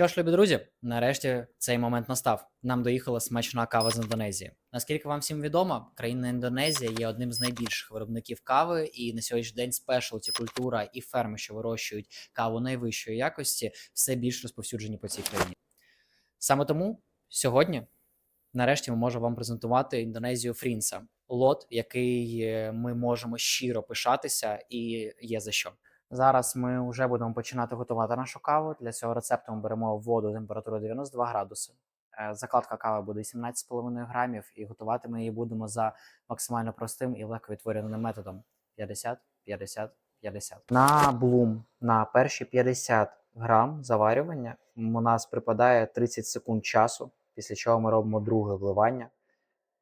Що ж, любі друзі, нарешті цей момент настав. Нам доїхала смачна кава з Індонезії. Наскільки вам всім відомо, країна Індонезія є одним з найбільших виробників кави, і на сьогоднішній день спешалті культура і ферми, що вирощують каву найвищої якості, все більш розповсюджені по цій країні. Саме тому сьогодні, нарешті, ми можемо вам презентувати Індонезію Фрінса, лот, який е, ми можемо щиро пишатися, і є за що. Зараз ми вже будемо починати готувати нашу каву. Для цього рецепту ми беремо воду температурою 92 градуси. Е, Закладка кави буде 17,5 грамів, і готувати ми її будемо за максимально простим і легковідтворюваним методом 50, 50, 50. На блум на перші 50 грам заварювання у нас припадає 30 секунд часу, після чого ми робимо друге вливання,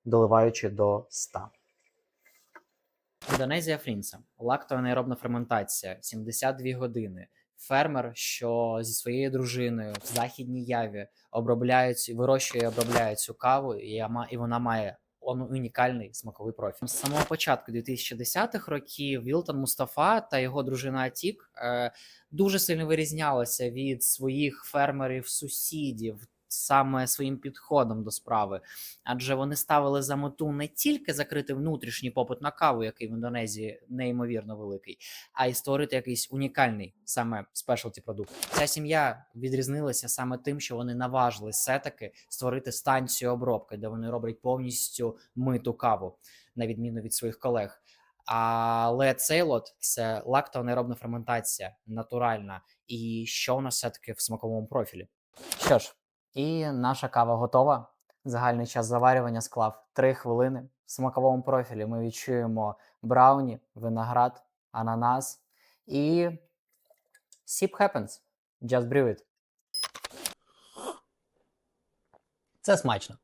доливаючи до 100. Індонезія Фрінса, лактоанаеробна ферментація, 72 години. Фермер, що зі своєю дружиною в західній яві обробляють, вирощує і обробляє цю каву, і, вона має унікальний смаковий профіль. З самого початку 2010-х років Вілтон Мустафа та його дружина Атік е, дуже сильно вирізнялися від своїх фермерів-сусідів саме своїм підходом до справи адже вони ставили за мету не тільки закрити внутрішній попит на каву, який в Індонезії неймовірно великий, а й створити якийсь унікальний саме спешалті продукт. Ця сім'я відрізнилася саме тим, що вони наважились все-таки створити станцію обробки, де вони роблять повністю миту каву, на відміну від своїх колег. Але цей лот це лактоанеробна ферментація, натуральна. І що у нас все-таки в смаковому профілі? Що ж, і наша кава готова. Загальний час заварювання склав 3 хвилини. В смаковому профілі ми відчуємо брауні, виноград, ананас і sip happens. Just brew it. Це смачно.